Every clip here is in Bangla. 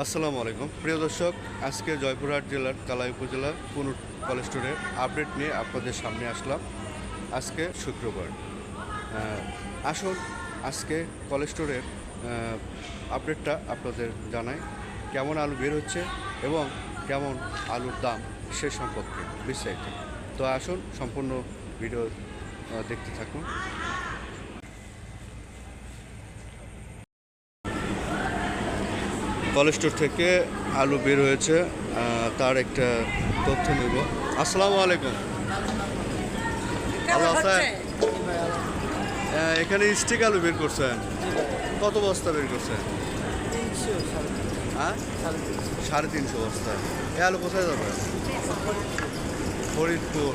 আসসালামু আলাইকুম। প্রিয় দর্শক, আজকে জয়পুরহাট জেলার কালাই উপজেলা কুনুট কলেজ স্টোরের আপডেট নিয়ে আপনাদের সামনে আসলাম। আজকে শুক্রবার। আসুন, আজকে কলেজ স্টোরের আপডেটটা আপনাদের জানাই। কেমন আলু বের হচ্ছে এবং কেমন আলুর দাম সে সম্পর্কে বিস্তারিত। তো আসুন, সম্পূর্ণ ভিডিও দেখতে থাকুন। কলেজ স্টোর থেকে আলু বের হয়েছে তার একটা তথ্য নেব। আসসালামু আলাইকুম। ভালো আছেন এখানে স্টিক আলু বের করছেন। কত বস্তা বের করছেন? হ্যাঁ? সাড়ে তিনশো। বস্তা। এই আলু কোথায় যাবে? ফরিদপুর।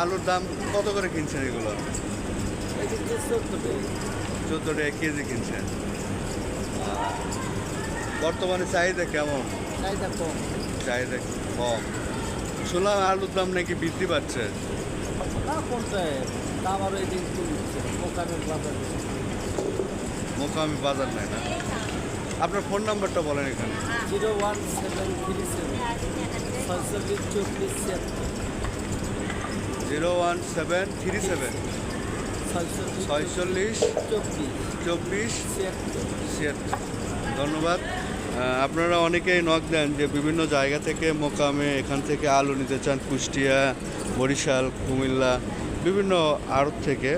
আলুর দাম কত করে কিনছেন এগুলো? চোদ্দ টাকা কেজি কিনছেন। বর্তমানে চাহিদা কেমন? চাহিদা কম। শুনলাম আলুর দাম নাকি বৃদ্ধি পাচ্ছে? মোকামি বাজার নেয় না? আপনার ফোন নাম্বারটা বলেন এখানে। Zero one seven three seven ছয়চল্লিশ চব্বিশ ছিয়াত্তর। Zero one seven three seven ছয়চল্লিশ চব্বিশ চব্বিশ ছিয়াত্তর। ধন্যবাদ। আপনারা অনেকেই নক দেন যে বিভিন্ন জায়গা থেকে মোকামে এখান থেকে আলু নিতে চান, কুষ্টিয়া, বরিশাল, কুমিল্লা, বিভিন্ন আড়ত থেকে।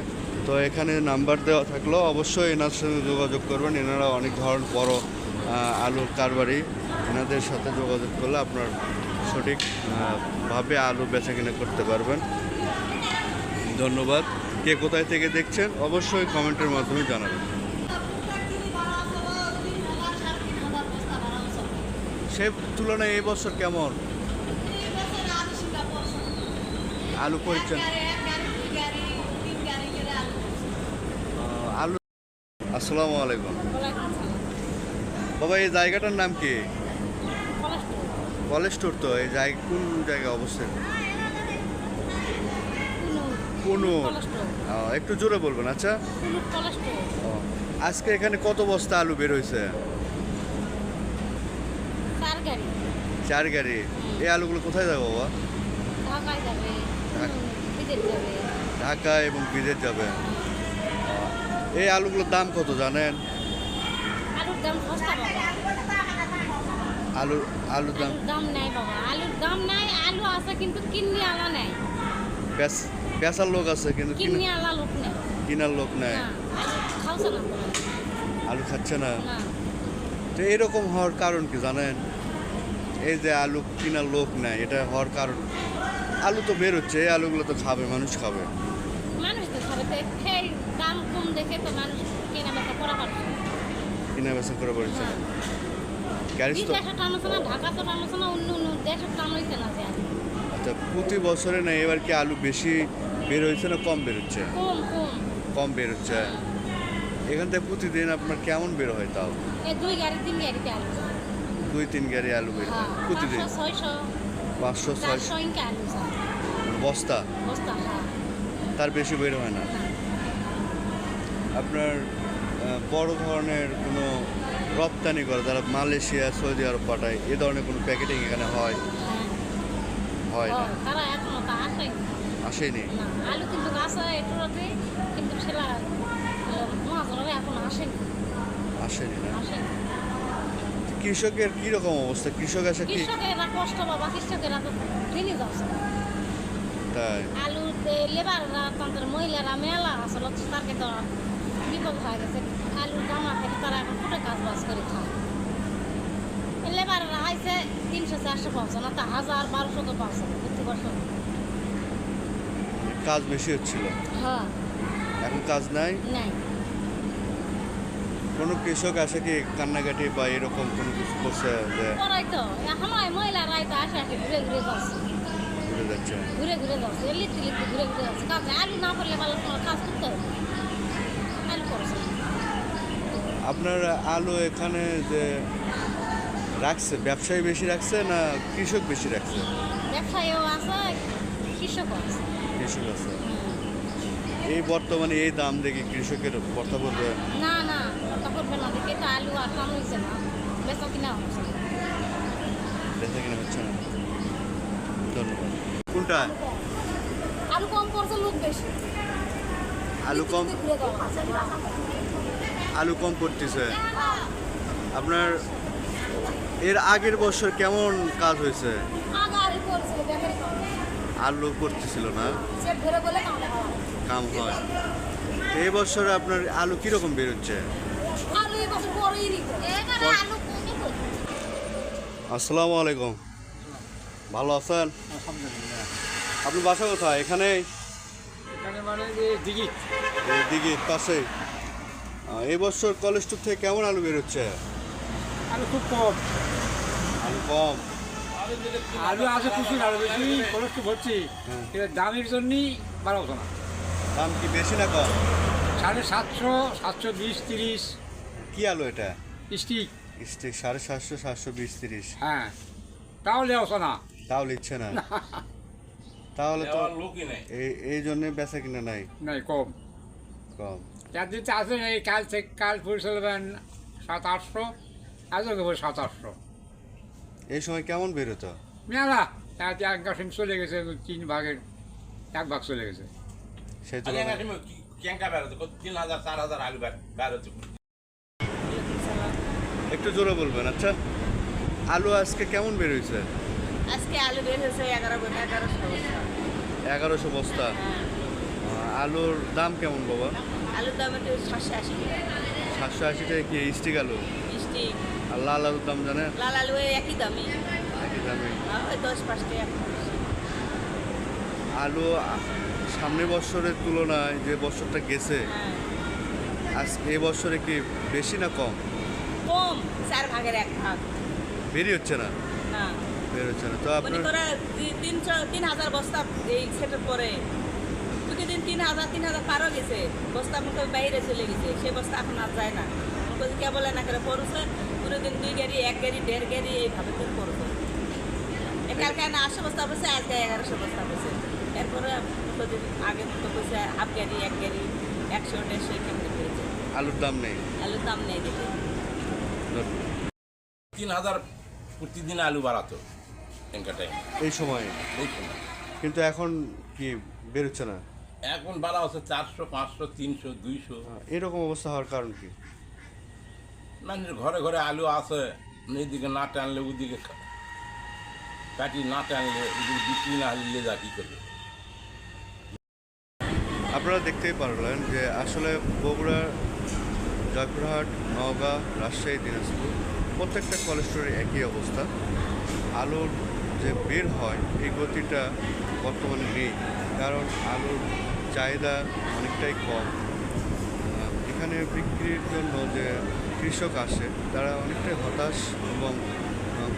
তো এখানে নাম্বার দেওয়া থাকলেও অবশ্যই এনার সঙ্গে যোগাযোগ করবেন। এনারা অনেক ধরন বড় আলুর কারবারি। এনাদের সাথে যোগাযোগ করলে আপনার সঠিকভাবে আলু বেচা কিনা করতে পারবেন। ধন্যবাদ। কে কোথায় থেকে দেখছেন, অবশ্যই কমেন্টের মাধ্যমে জানাবেন। সে তুলনায় এই বছর কেমন? আলু করছেন আলু আসসালামু আলাইকুম। বাবা এই জায়গাটার নাম কি? কলেজ স্টোর তো এই জায়গা কোন জায়গায় অবস্থিত? কোনো একটু জোরে বলবেন আচ্ছা? আজকে এখানে কত বস্তা আলু বের হয়েছে? চার গাড়ি। এই আলুগুলো কোথায় যাবে বাবা? ঢাকা। এবং বিদেশ যাবে। এই আলুগুলোর দাম কত জানেন? আলু আলুর দাম? দাম নাই বাবা। আলুর দাম নাই আলু আছে কিন্তু কিন্নি আলা নাই। বেচ বেচার লোক আছে কিন্তু কিনা- আলা লোক নেই। কিনার লোক নাই। আলু খাচ্ছে না। তো এরকম হওয়ার কারণ কি জানেন? এই যে আলু কিনার লোক নাই এটা হওয়ার কারণ। আলু তো বের হচ্ছে এই আলুগুলো তো খাবে মানুষ খাবে। মানুষ তো খাবে তো সেই দাম কম দেখে তো মানুষ কেনা বেচা করা পারছে কিনা বেচা করে পড়ছে না। গ্যারেজ তো বিদেশে টানছে না ঢাকা তো টানছে অন্য অন্য দেশে টানছে না যে আচ্ছা প্রতি বছরে না এবার কি আলু বেশি বের হয়েছে না কম বের হচ্ছে কম কম। কম বের হচ্ছে এখান থেকে প্রতিদিন আপনার কেমন বের হয় তাও? দুই গাড়ি তিন গাড়িতে আলু। দুই তিন গাড়ি আলু বের হয় প্রতিদিন। পাঁচশো ছয়শো। বস্তা? হ্যাঁ। তার বেশি বের হয় না? আপনার বড় ধরনের কোনো রপ্তানি করে যারা মালয়েশিয়া সৌদি আরব পাঠায় এ ধরনের কোনো প্যাকেটিং এখানে হয়? হ্যাঁ। হয় না? আসেনি। আলু কিন্তু কিন্তু আসেনি। আসেনি না? কৃষকের কীরকম অবস্থা? কৃষক আসে কি কৃষকেরা কষ্ট বাবা কৃষকেরা তো দিনই যাচ্ছে। তাই। আলু লেবাররা তাদের মহিলারা মেলা আসলে তাকে তো বিপদ হয়ে গেছে। আলুর দাম আছে তারা এখন ফুটে কাজ বাজ করে খায়। লেবাররা আইসে তিনশো চারশো পাচ্ছে না তা হাজার বারোশো তো পাচ্ছে না প্রতি বছর। কাজ বেশি হচ্ছিল? হ্যাঁ। এখন কাজ নাই? নাই। কোনো কৃষক আসে কি কান্নাকাটি বা এরকম কোনো কিছু করছে যে করাই তো। এখন ওই মহিলারাই তো আসে আসে ঘুরে ঘুরে যাচ্ছে। ঘুরে ঘুরে ঘুরে যাচ্ছে লিখতে লিখতে ঘুরে ঘুরে যাচ্ছে। কাজ আলু না করলে ভালো কাজ করতে হবে আলু করছে আপনার আলু এখানে যে রাখছে ব্যবসায়ী বেশি রাখছে না কৃষক বেশি রাখছে? ব্যবসায়ীও আছে কৃষক আছে। এই বর্তমানে এই দাম দেখি কৃষকের বর্তা পড়বে না না। তো আলু আর কম হয়েছে না বেচা কিনা কিনা হচ্ছে বেচা কিনা হচ্ছে না। ধন্যবাদ। কোনটা? আলু কম পড়ছে লোক বেশি। আলু কম আলু কম পড়তেছে। আপনার এর আগের বছর কেমন কাজ হয়েছে? আলু পড়তেছিল না? কাম হয়। এই বছর আপনার আলু কীরকম বেরোচ্ছে আসসালামু আলাইকুম। ভালো আছেন? আপনি বাসা কোথায়? এখানে? মানে দিঘি এই দিঘির পাশেই। আহ, বছর কলেজ স্টোর থেকে কেমন আলু বেরোচ্ছে? আলু খুব কম। আলু কম? আলু আছে খুশি আলু বেশি খরচ তো ভরছি হ্যাঁ। দামের জন্যই বাড়া হতো না। দাম কি বেশি না কম? সাড়ে সাতশো সাতশো বিশ তিরিশ। কি আলু এটা? স্টিক। স্টিক সাড়ে সাতশো সাতশো বিশ তিরিশ। হ্যাঁ। তাহলে হতো না। তাও লিখছে না তাহলে তো লোকই নেই। এই এই জন্য বেচা কিনা নাই। নাই কম। কম। দিতে আছে এই কাল থেকে কাল পরিচালবেন সাত আটশো। আজকে দেবো সাত আটশো। এই সময় কেমন বেরোতো মেলা। তাতে এক গাছেন চলে গেছে তিন ভাগের এক ভাগ চলে গেছে। সেই তুলনায় তিন হাজার চার হাজার আলু বের- বেরোতো একটু জোরে বলবেন আচ্ছা? আলু আজকে কেমন বেরোইছে আজকে আলু বের হয়েছে এগারো এগারোশো বস্তা। এগারোশো বস্তা? হ্যাঁ। আলুর দাম কেমন বাবা? আলুর দাম একটু সাতশো আশি সাতশো আশি টাকা কি স্টিক আলু? মিষ্টি আর লাল আলুর দাম জানেন? লাল আলু একই দামি একই দামে হ্যাঁ, ওই দশ পাঁচ টাকা। আলু সামনের বছরের তুলনায় যে বছরটা গেছে হ্যাঁ। আজ এই বছরে কি বেশি না কম? কম চার ভাগের এক ভাগ। বেরিয়ে হচ্ছে না? না। বের হচ্ছে না। তো মনে আপনার করে দি- তিনশো তিন হাজার বস্তা এই সেটের পরে দুটো দিন তিন হাজার তিন হাজার পারও গেছে বস্তা মুখে বাইরে চলে গেছে সে বস্তা এখন আর যায় না। মুখে কে বলে না করে পড়ছে? পুরো দিন দুই গাড়ি এক গাড়ি দেড় গাড়ি এইভাবে করে পড়ছে। এ কালকে আটশো বস্তা পড়ছে আজকে এগারোশো বস্তা পড়ছে। এরপরে প্রতিদিন আগে মতো পড়ছে হাফ গাড়ি এক গাড়ি একশো দেড়শো কেমনি আলুর দাম নেই। আলুর দাম নেই দেখে। তিন হাজার প্রতিদিন আলু বাড়াতো টাইম এই সময়? এই সময়। কিন্তু এখন কি বেরোচ্ছে না? এখন বাড়া হচ্ছে চারশো পাঁচশো তিনশো দুইশো। এরকম অবস্থা হওয়ার কারণ কি? মানুষের ঘরে ঘরে আলু আছে এইদিকে না টানলে ওদিকে কাটি না টানলে ওদিকে বিক্রি না হলে লেজা কী করবে? আপনারা দেখতেই পারলেন যে আসলে বগুড়া জয়পুরহাট নওগাঁ, রাজশাহী, দিনাজপুর, প্রত্যেকটা কলেজ স্টোরে একই অবস্থা। আলুর যে বের হয়, এই গতিটা বর্তমানে নেই। কারণ আলুর চাহিদা অনেকটাই কম। এখানে বিক্রির জন্য যে কৃষক আসে, তারা অনেকটাই হতাশ এবং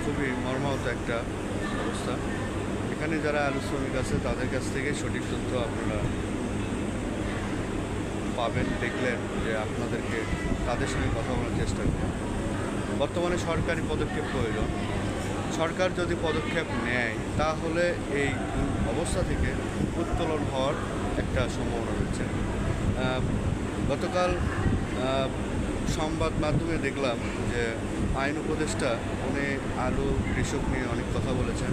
খুবই মর্মাহত একটা অবস্থা। এখানে যারা আলু শ্রমিক আছে, তাদের কাছ থেকে সঠিক তথ্য আপনারা পাবেন, দেখলেন যে আপনাদেরকে তাদের সঙ্গে কথা বলার চেষ্টা করুন। বর্তমানে সরকারি পদক্ষেপ প্রয়োজন। সরকার যদি পদক্ষেপ নেয়, তাহলে এই অবস্থা থেকে উত্তোলন হওয়ার একটা সম্ভাবনা রয়েছে। গতকাল সংবাদ মাধ্যমে দেখলাম যে আইন উপদেষ্টা, উনি আলু কৃষক নিয়ে অনেক কথা বলেছেন।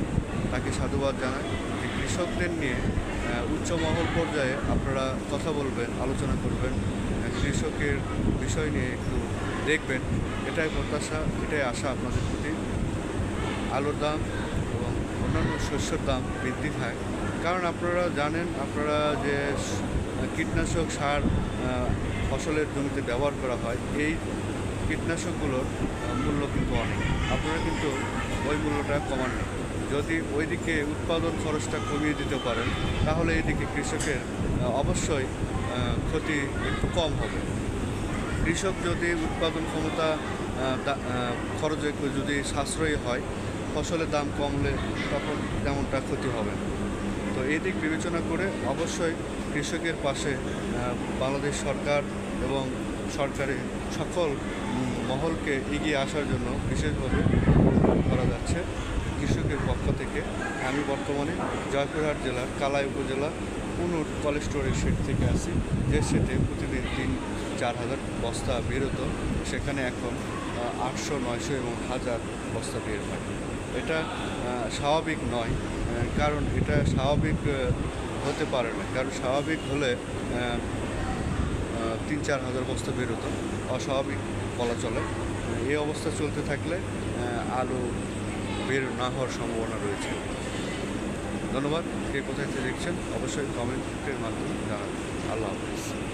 তাকে সাধুবাদ জানাই। যে কৃষকদের নিয়ে আহ, উচ্চ মহল পর্যায়ে আপনারা কথা বলবেন আলোচনা করবেন কৃষকের বিষয় নিয়ে একটু দেখবেন। এটাই প্রত্যাশা এটাই আশা আপনাদের প্রতি। আলুর দাম এবং অন্যান্য শস্যের দাম বৃদ্ধি পায়। কারণ আপনারা জানেন আপনারা যে কীটনাশক সার ফসলের জমিতে ব্যবহার করা হয় এই কীটনাশকগুলোর মূল্য কিন্তু অনেক। আপনারা কিন্তু ওই মূল্যটা কমান নেই যদি ওইদিকে উৎপাদন খরচটা কমিয়ে দিতে পারেন, তাহলে এদিকে কৃষকের অবশ্যই ক্ষতি একটু কম হবে। কৃষক যদি উৎপাদন ক্ষমতা খরচ যদি সাশ্রয়ী হয়, ফসলের দাম কমলে তখন তেমনটা ক্ষতি হবে তো এই দিক বিবেচনা করে অবশ্যই কৃষকের পাশে বাংলাদেশ সরকার এবং সরকারের সকল মহলকে এগিয়ে আসার জন্য বিশেষভাবে করা যাচ্ছে। কৃষকের পক্ষ থেকে আমি বর্তমানে জয়পুরহাট জেলার কালাই উপজেলা কুনুর কলেজ স্টোরের শেড থেকে আসি, যে শেডে প্রতিদিন তিন, চার হাজার বস্তা বেরোতো। সেখানে এখন আটশো, নয়শো এবং হাজার বস্তা বের হয়। এটা স্বাভাবিক নয় কারণ এটা স্বাভাবিক হতে পারে না। কারণ স্বাভাবিক হলে তিন, চার হাজার বস্তা বের হতো অস্বাভাবিক বলা চলে। এই অবস্থা চলতে থাকলে আলু বের না হওয়ার সম্ভাবনা রয়েছে। ধন্যবাদ। কে কোথায় দেখছেন, অবশ্যই কমেন্টের মাধ্যমে জানান আল্লাহ হাফিজ।